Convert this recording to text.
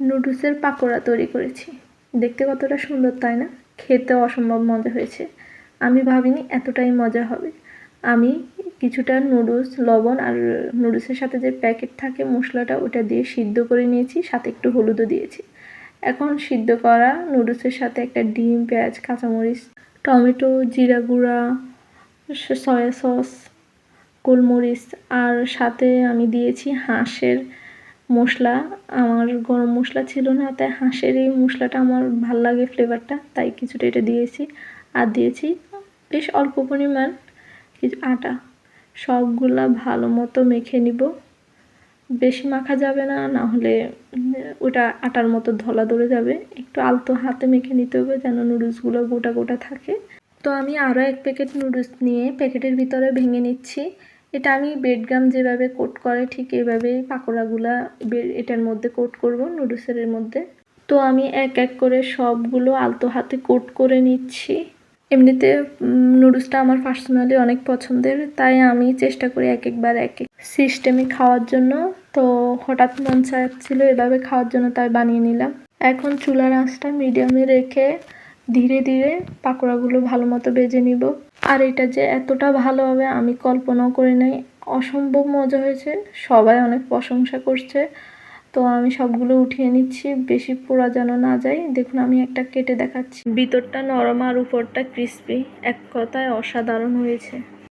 নুডলসের পাকোড়া তৈরি করেছি। দেখতে কতটা সুন্দর, তাই না? খেতে অসম্ভব মজা হয়েছে। আমি ভাবিনি এতটাই মজা হবে। আমি কিছুটা নুডলস, লবণ আর নুডলসের সাথে যে প্যাকেট থাকে মশলাটা, ওটা দিয়ে সিদ্ধ করে নিয়েছি, সাথে একটু হলুদও দিয়েছি। এখন সিদ্ধ করা নুডলসের সাথে একটা ডিম, পেঁয়াজ, কাঁচামরিচ, টমেটো, জিরা গুঁড়া সয়া সস, গোলমরিচ, আর সাথে আমি দিয়েছি হাঁসের মশলা, আমার গরম মশলা ছিল না, তাই হাঁসের এই মশলাটা আমার ভালো লাগে ফ্লেভারটা তাই কিছুটা এটা দিয়েছি। আর দিয়েছি বেশ অল্প পরিমাণ কিছু আটা। সবগুলা ভালো মতো মেখে নিব। বেশি মাখা যাবে না না হলে ওটা আটার মতো ধলা ধরে যাবে। একটু আলতো হাতে মেখে নিতে হবে যেন নুডলসগুলো গোটা গোটা থাকে। তো আমি আরও এক প্যাকেট নুডলস নিয়ে প্যাকেটের ভিতরে ভেঙে নিচ্ছি। এটা আমি বেডগ্রাম যেভাবে কোট করে, ঠিক এভাবেই পাকোড়াগুলা এটার মধ্যে কোট করব নুডলসের মধ্যে। তো আমি এক এক করে সবগুলো আলতো হাতে কোট করে নিচ্ছি। এমনিতে নুডলসটা আমার পার্সোনালি অনেক পছন্দের, তাই আমি চেষ্টা করি এক একবার এক এক সিস্টেমে খাওয়ার জন্য। তো হঠাৎ মন চাচ্ছিল এভাবে খাওয়ার জন্য, তাই বানিয়ে নিলাম। এখন চুলার আঁচটা মিডিয়ামে রেখে ধীরে ধীরে পাকোড়াগুলো ভালো মতো বেজে নিব। আর এটা যে এতটা ভালো হবে, আমি কল্পনাও করি নাই। অসম্ভব মজা হয়েছে, সবাই অনেক প্রশংসা করছে। তো আমি সবগুলো উঠিয়ে নিচ্ছি, বেশি পোড়া যেন না যায়। দেখুন, আমি একটা কেটে দেখাচ্ছি। ভিতরটা নরম আর উপরটা ক্রিস্পি এক কথায় অসাধারণ হয়েছে।